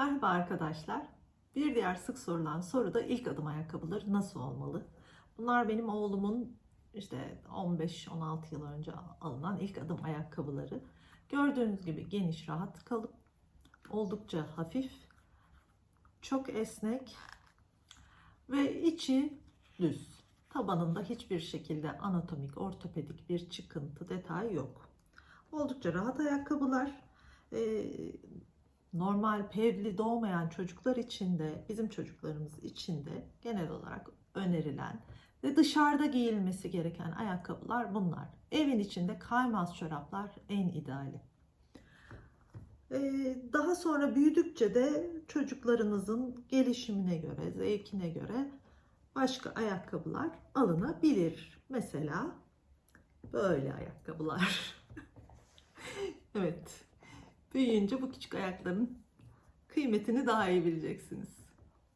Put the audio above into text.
Merhaba arkadaşlar. Bir diğer sık sorulan soru da ilk adım ayakkabıları nasıl olmalı? Bunlar benim oğlumun işte 15-16 yıl önce alınan ilk adım ayakkabıları. Gördüğünüz gibi geniş, rahat kalıp oldukça hafif, çok esnek ve içi düz. Tabanında hiçbir şekilde anatomik, ortopedik bir çıkıntı, detay yok. Oldukça rahat ayakkabılar. Ee, normal pevli doğmayan çocuklar için de bizim çocuklarımız için de genel olarak önerilen ve dışarıda giyilmesi gereken ayakkabılar bunlar. Evin içinde kaymaz çoraplar en ideali. Ee, daha sonra büyüdükçe de çocuklarınızın gelişimine göre, zevkine göre başka ayakkabılar alınabilir. Mesela böyle ayakkabılar. evet. Büyüyünce bu küçük ayakların kıymetini daha iyi bileceksiniz.